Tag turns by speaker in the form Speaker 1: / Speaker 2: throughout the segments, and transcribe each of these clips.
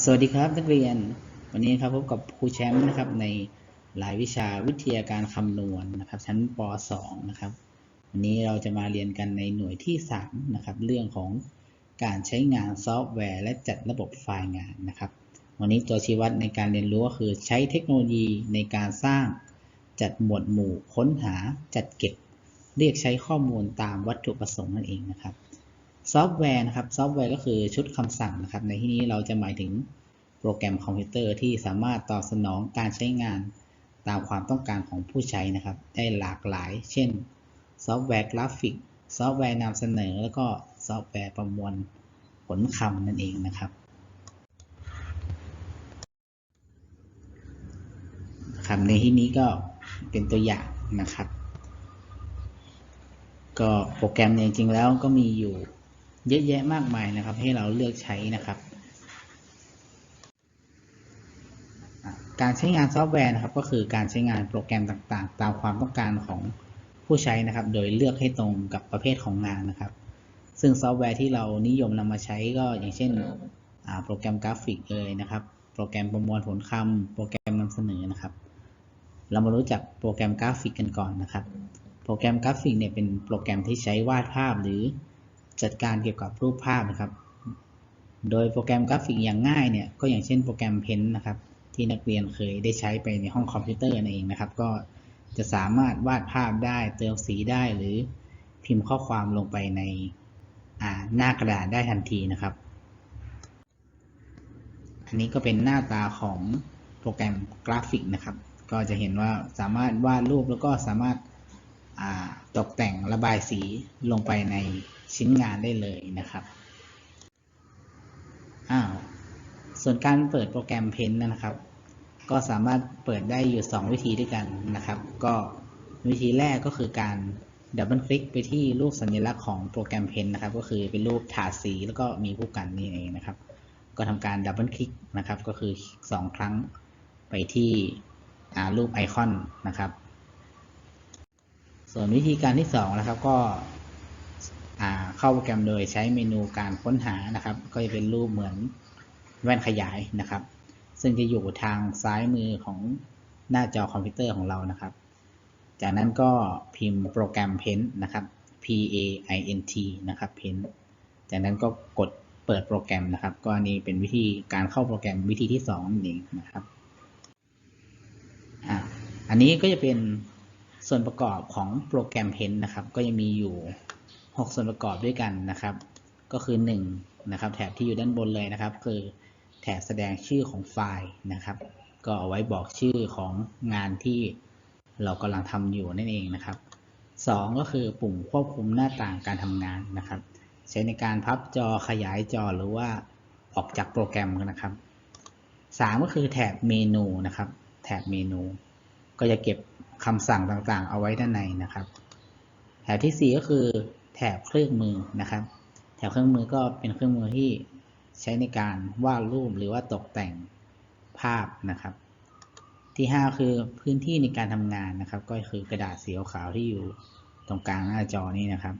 Speaker 1: สวัสดีครับนักเรียน วันนี้ครับพบกับครูแชมป์นะครับในรายวิชาวิทยาการคำนวณนะครับ ชั้นป .2 นะครับ วันนี้เราจะมาเรียนกันในหน่วยที่3นะครับเรื่องของการใช้งานซอฟต์แวร์และจัดระบบไฟล์งานนะครับ วันนี้ตัวชี้วัดในการเรียนรู้ก็คือใช้เทคโนโลยีในการสร้างจัดหมวดหมู่ค้นหาจัดเก็บ เรียกใช้ข้อมูลตามวัตถุประสงค์นั่นเองนะครับ ซอฟต์แวร์นะครับ ซอฟต์แวร์ก็คือชุดคำสั่งนะครับ ในที่นี้เราจะหมายถึงโปรแกรมคอมพิวเตอร์ที่สามารถตอบสนองการใช้งานตามความต้องการของผู้ใช้นะครับ ได้หลากหลาย เช่น ซอฟต์แวร์กราฟิก ซอฟต์แวร์นำเสนอ แล้วก็ซอฟต์แวร์ประมวลผลคำนั่นเองนะครับครับในที่นี้ก็เป็นตัวอย่างนะครับ ก็โปรแกรมเนี่ยจริงๆแล้วก็มีอยู่ เยอะแยะมากมายนะครับ ให้เราเลือกใช้นะครับ การใช้งานซอฟต์แวร์นะครับ ก็คือการใช้งานโปรแกรมต่างๆ ตามความต้องการของผู้ใช้นะครับ โดยเลือกให้ตรงกับประเภทของงานนะครับ ซึ่งซอฟต์แวร์ที่เรานิยมนำมาใช้ก็อย่างเช่นโปรแกรมกราฟิกเลยนะครับ โปรแกรมประมวลผลคำโปรแกรมนำเสนอนะครับ เรามารู้จักโปรแกรมกราฟิกกันก่อนนะครับ โปรแกรมกราฟิกเนี่ยเป็นโปรแกรมที่ใช้วาดภาพหรือ จัดการเกี่ยวกับรูปภาพนะครับ โดยโปรแกรมกราฟิกอย่างง่ายเนี่ยก็อย่างเช่นโปรแกรมเพนนะครับ ที่นักเรียนเคยได้ใช้ไปในห้องคอมพิวเตอร์นั่นเองนะครับ ก็จะสามารถวาดภาพได้เติมสีได้หรือพิมพ์ข้อความลงไปในหน้ากระดาษได้ทันทีนะครับ อันนี้ก็เป็นหน้าตาของโปรแกรมกราฟิกนะครับ ก็จะเห็นว่าสามารถวาดรูปแล้วก็สามารถ ตกแต่งระบายสีลงไปในชิ้นงานได้เลยนะครับอ้าวส่วนการเปิดโปรแกรมเพนนะครับ ก็สามารถเปิดได้อยู่ 2 วิธีด้วยกันนะครับ ก็วิธีแรกก็คือการดับเบิลคลิกไปที่รูปสัญลักษณ์ของโปรแกรมเพนนะครับ ก็คือเป็นรูปถาดสีแล้วก็มีผู้กันนี่เองนะครับ ก็ทำการดับเบิลคลิกนะครับ ก็คือ 2 ครั้งไปที่รูปไอคอนนะครับ ส่วนวิธีการที่2นะครับก็เข้าโปรแกรมโดยใช้เมนูการค้นหานะครับ ก็จะเป็นรูปเหมือนแว่นขยายนะครับ ซึ่งจะอยู่ทางซ้ายมือของหน้าจอคอมพิวเตอร์ของเรานะครับ จากนั้นก็พิมพ์โปรแกรม Paint นะครับ P A I N T นะครับ Paint จากนั้นก็กดเปิดโปรแกรมนะครับก็อันนี้เป็นวิธีการเข้าโปรแกรมวิธีที่2นั่นเองนะครับอ่าอันนี้ก็จะเป็น ส่วนประกอบของโปรแกรม Paint นะครับ ก็ยังมีอยู่ 6 ส่วนประกอบด้วยกันนะครับ ก็คือ 1 นะครับ แถบที่อยู่ด้านบนเลยนะครับ คือแถบแสดงชื่อของไฟล์นะครับ ก็เอาไว้บอกชื่อของงานที่เรากำลังทำอยู่นั่นเองนะครับ 2 ก็คือปุ่มควบคุมหน้าต่างการทำงานนะครับ ใช้ในการพับจอขยายจอหรือว่าออกจากโปรแกรมนะครับ 3 ก็คือแถบเมนูนะครับ แถบเมนู ก็จะเก็บ คำสั่งต่างๆ เอาไว้ด้านในนะครับ แถบที่ 4 ก็คือแถบเครื่องมือนะครับ แถบเครื่องมือก็เป็นเครื่องมือที่ใช้ในการวาดรูปหรือว่าตกแต่งภาพนะครับ ที่ 5 คือพื้นที่ในการทำงานนะครับ ก็คือกระดาษสีขาวที่อยู่ตรงกลางหน้าจอนี่นะครับ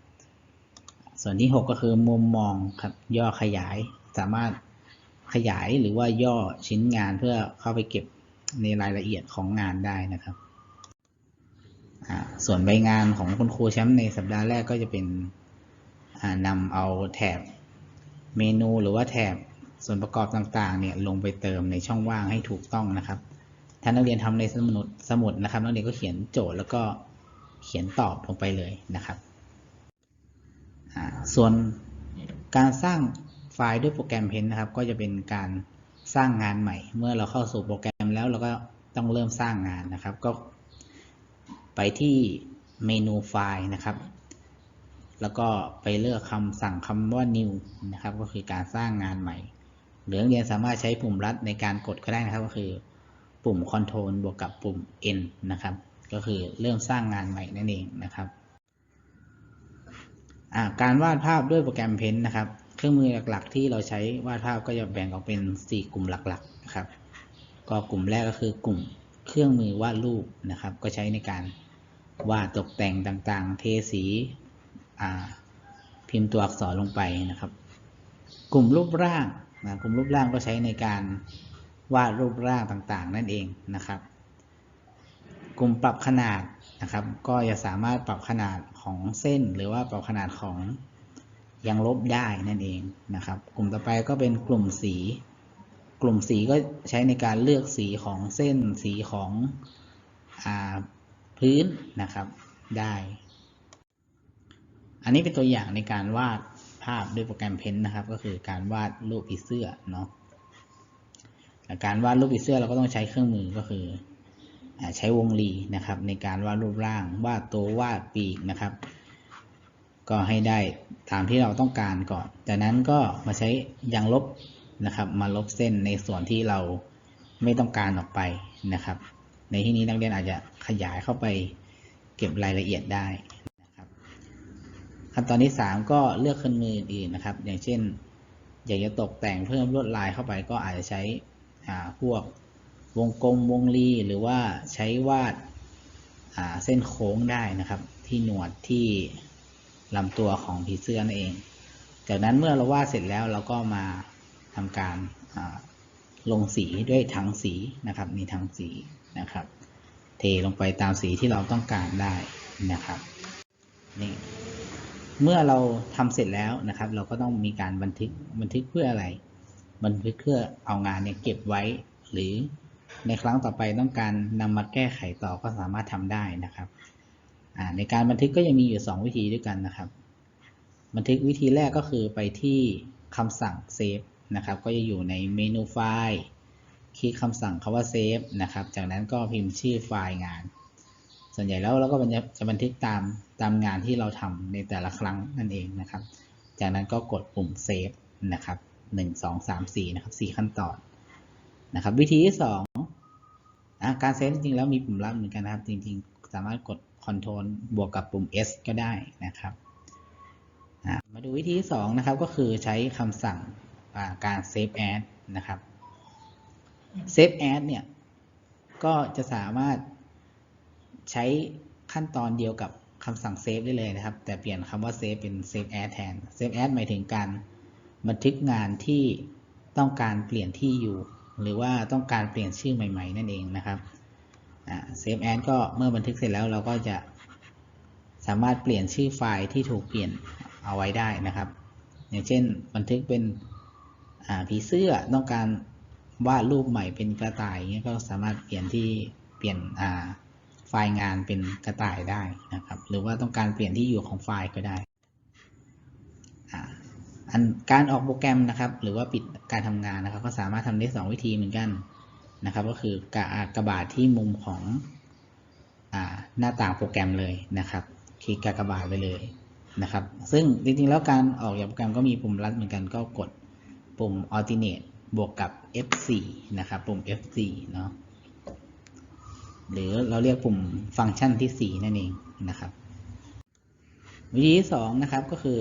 Speaker 1: ส่วนที่ 6 ก็คือมุมมองครับย่อขยายสามารถขยายหรือว่าย่อชิ้นงานเพื่อเข้าไปเก็บในรายละเอียดของงานได้นะครับ ส่วนใบงานของคุณครูแชมป์ในสัปดาห์แรกก็จะเป็นนำเอาแถบเมนูหรือว่าแถบส่วนประกอบต่างๆเนี่ยลงไปเติมในช่องว่างให้ถูกต้องนะครับ ถ้านักเรียนทำในสมุดสมุดนะครับ นักเรียนก็เขียนโจทย์แล้วก็เขียนตอบลงไปเลยนะครับ ส่วนการสร้างไฟล์ด้วยโปรแกรมเพนนะครับ ก็จะเป็นการสร้างงานใหม่ เมื่อเราเข้าสู่โปรแกรมแล้วเราก็ต้องเริ่มสร้างงานนะครับ ก็ ไปที่เมนูไฟล์นะครับ แล้วก็ไปเลือกคำสั่งคำว่า new นะครับ ก็คือการสร้างงานใหม่ หรือนักเรียนสามารถใช้ปุ่มลัดในการกดก็ได้นะครับ ก็คือปุ่ม Ctrl บวกกับปุ่ม N นะครับ ก็คือเริ่มสร้างงานใหม่นั่นเองนะครับการวาดภาพด้วยโปรแกรม Paint นะครับ เครื่องมือหลักๆ ที่เราใช้วาดภาพก็จะแบ่งออกเป็น 4 กลุ่มหลักๆนะครับ ก็กลุ่มแรกก็คือกลุ่ม เครื่องมือวาดรูปนะครับ ก็ใช้ในการวาดตกแต่งต่างๆ เทสีพิมพ์ตัวอักษรลงไปนะครับ กลุ่มรูปร่างนะกลุ่มรูปร่างก็ใช้ในการวาดรูปร่างต่างๆ นั่นเองนะครับ กลุ่มปรับขนาดนะครับ ก็จะสามารถปรับขนาดของเส้น หรือว่าปรับขนาดของยางลบได้นั่นเองนะครับ กลุ่มต่อไปก็เป็นกลุ่มสี กลุ่มสีก็ใช้ในการเลือกสีของเส้นสีของอพื้นนะครับได้ อันนี้เป็นตัวอย่างในการวาดภาพด้วยโปรแกรมเพ้นนะครับ ก็คือการวาดรูปผีเสื้อเนาะการวาดรูปผีเสื้อเราก็ต้องใช้เครื่องมือก็คืออใช้วงรีนะครับ ในการวาดรูปร่างวาดตัววาดปีกนะครับ ก็ให้ได้ตามที่เราต้องการก่อน จากนั้นก็มาใช้ยางลบ นะครับ มาลบเส้นในส่วนที่เราไม่ต้องการออกไปนะครับ ในที่นี้นักเรียนอาจจะขยายเข้าไปเก็บรายละเอียดได้นะครับ ขั้นตอนที่ 3 ก็เลือกเครื่องมืออื่นนะครับ อย่างเช่น อยากจะตกแต่งเพิ่มลวดลายเข้าไปก็อาจจะใช้พวกวงกลมวงรีหรือว่าใช้วาดาเส้นโค้งได้นะครับ ที่หนวดที่ลำตัวของผีเสื้อนั่นเอง จากนั้นเมื่อเราวาดเสร็จแล้วเราก็มา ทำการลงสีด้วยถังสีนะครับ มีถังสีนะครับ เทลงไปตามสีที่เราต้องการได้นะครับนี่เมื่อเราทำเสร็จแล้วนะครับ เราก็ต้องมีการบันทึกบันทึกเพื่ออะไร บันทึกเพื่อเอางานเนี่ยเก็บไว้ หรือในครั้งต่อไปต้องการนำมาแก้ไขต่อก็สามารถทำได้นะครับในการบันทึกก็ยังมีอยู่ 2 วิธีด้วยกันนะครับ บันทึกวิธีแรกก็คือไปที่คำสั่งเซฟ นะครับ ก็จะอยู่ในเมนูไฟล์ คลิกคำสั่งคาว่าเซฟนะครับ จากนั้นก็พิมพ์ชื่อไฟล์งาน ส่วนใหญ่แล้วเราก็จะบันทึกตามตามงานที่เราทำในแต่ละครั้งนั่นเองนะครับ จากนั้นก็กดปุ่มเซฟนะครับหนึ่งสองสามสี่นะครับสี่ขั้นตอนนะครับ วิธีที่สองการเซฟจริงๆแล้วมีปุ่มลับเหมือนกันนะครับ จริงๆ สามารถกด Ctrl บวกกับปุ่ม S ก็ได้นะครับมาดูวิธีที่สองนะครับก็คือใช้คำสั่ง การ Save As นะครับ Save As เนี่ยก็จะสามารถใช้ขั้นตอนเดียวกับคำสั่งเซฟได้เลยนะครับ แต่เปลี่ยนคำว่าเซฟเป็น save as แทน save as หมายถึงการบันทึกงานที่ต้องการเปลี่ยนที่อยู่ หรือว่าต้องการเปลี่ยนชื่อใหม่ ๆ นั่นเองนะครับ save as ก็เมื่อบันทึกเสร็จแล้วเราก็จะสามารถเปลี่ยนชื่อไฟล์ที่ถูกเปลี่ยนเอาไว้ได้นะครับ อย่างเช่นบันทึกเป็น ผีเสื้อต้องการวาดรูปใหม่เป็นกระต่ายอย่างเงี้ยก็สามารถเปลี่ยนที่เปลี่ยนไฟล์งานเป็นกระต่ายได้นะครับ หรือว่าต้องการเปลี่ยนที่อยู่ของไฟล์ก็ได้อันการออกโปรแกรมนะครับ หรือว่าปิดการทำงานนะครับ ก็สามารถทำได้ 2 วิธีเหมือนกันนะครับ ก็คือกระกระบาดที่มุมของอหน้าต่างโปรแกรมเลยนะครับคลิกกากบาทไปเลยนะครับ ซึ่งจริงๆแล้วการออกจากโปรแกรมก็มีปุ่มลัดเหมือนกันก็กด ปุ่ม alternate บวกกับ F4 นะครับ ปุ่ม F4 เนาะหรือเราเรียกปุ่มฟังก์ชันที่ 4 นั่นเองนะครับ วิธีที่2นะครับก็คือ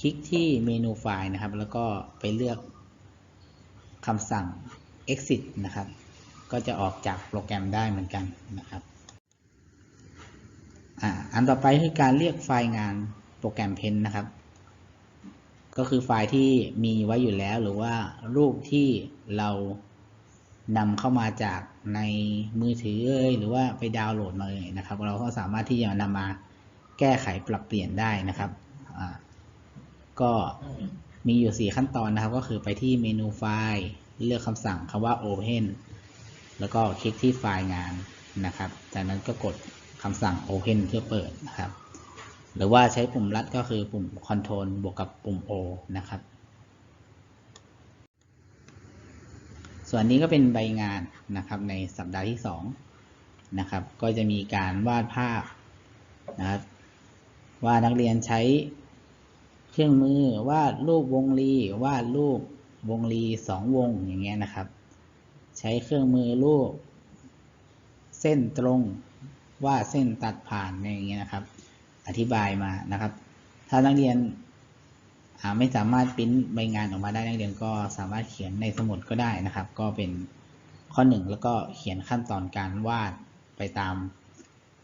Speaker 1: คลิกที่เมนูไฟล์นะครับ แล้วก็ไปเลือกคำสั่ง exit นะครับ ก็จะออกจากโปรแกรมได้เหมือนกันนะครับอ่าอันต่อไปคือการเรียกไฟล์งานโปรแกรมเพนนะครับ ก็คือไฟล์ที่มีไว้อยู่แล้วหรือว่ารูปที่เรานำเข้ามาจากในมือถือเอยหรือว่าไปดาวน์โหลดมาเลยนะครับ เราก็สามารถที่จะนำมาแก้ไขปรับเปลี่ยนได้นะครับก็มีอยู่ 4 ขั้นตอนนะครับ ก็คือไปที่เมนูไฟล์เลือกคำสั่งคำว่า Open แล้วก็คลิกที่ไฟล์งานนะครับ จากนั้นก็กดคำสั่ง Open เพื่อเปิดนะครับ หรือว่าใช้ปุ่มลัดก็คือปุ่ม Control บวกกับปุ่ม O นะครับ ส่วนนี้ก็เป็นใบงานนะครับในสัปดาห์ที่2นะครับก็จะมีการวาดภาพนะครับว่านักเรียนใช้เครื่องมือวาดรูปวงรีวาดรูปวงรีสองวงอย่างเงี้ยนะครับ ใช้เครื่องมือรูป เส้นตรงวาดเส้นตัดผ่านอย่างเงี้ยนะครับ อธิบายมานะครับ ถ้านักเรียนไม่สามารถพิมพ์ใบงานออกมาได้นักเรียนก็สามารถเขียนในสมุดก็ได้นะครับ ก็เป็นข้อหนึ่งแล้วก็เขียนขั้นตอนการวาดไปตาม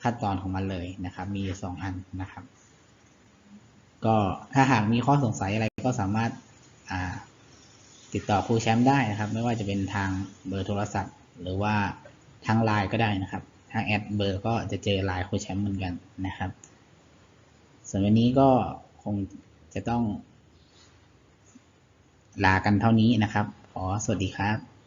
Speaker 1: ขั้นตอนของมันเลยนะครับ มีสองอันนะครับ ก็ถ้าหากมีข้อสงสัยอะไรก็สามารถติดต่อครูแชมป์ได้นะครับ ไม่ว่าจะเป็นทางเบอร์โทรศัพท์ หรือว่าทางไลน์ก็ได้นะครับ ทางแอดเบอร์ก็จะเจอไลน์ครูแชมป์เหมือนกันนะครับ ส่วนวันนี้ก็คงจะต้องลากันเท่านี้นะครับ ขอสวัสดีครับ